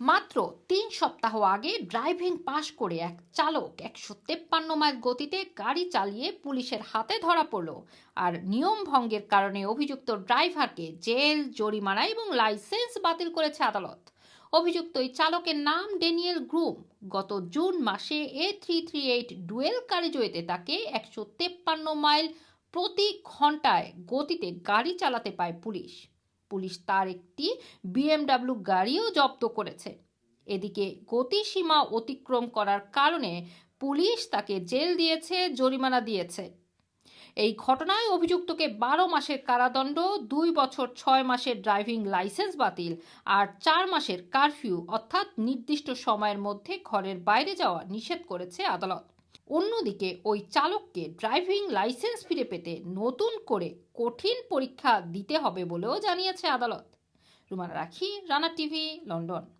মাত্র তিন সপ্তাহ আগে ড্রাইভিং পাশ করে এক চালক একশো তেপ্পান্ন মাইল গতিতে গাড়ি চালিয়ে পুলিশের হাতে ধরা পড়ল। আর নিয়ম ভঙ্গের কারণে অভিযুক্ত ড্রাইভারকে জেল, জরিমানা এবং লাইসেন্স বাতিল করেছে আদালত। অভিযুক্ত ওই চালকের নাম ড্যানিয়েল গ্রুম। গত জুন মাসে A three three eight dual কারিজোয়েতে তাকে একশো তেপ্পান্ন মাইল প্রতি ঘন্টায় গতিতে গাড়ি চালাতে পায় পুলিশ। পুলিশ তার একটি বিএমডাব্লিউ গাড়িও জব্দ করেছে। এদিকে গতিসীমা অতিক্রম করার কারণে পুলিশ তাকে জেল দিয়েছে, জরিমানা দিয়েছে। এই ঘটনায় অভিযুক্তকে বারো মাসের কারাদণ্ড, দুই বছর ছয় মাসের ড্রাইভিং লাইসেন্স বাতিল, আর চার মাসের কারফিউ, অর্থাৎ নির্দিষ্ট সময়ের মধ্যে ঘরের বাইরে যাওয়া নিষেধ করেছে আদালত। অন্যদিকে, ওই চালককে ড্রাইভিং লাইসেন্স ফিরে পেতে নতুন করে কঠিন পরীক্ষা দিতে হবে বলেও জানিয়েছে আদালত। রুমানা রাখি, রানা টিভি, লন্ডন।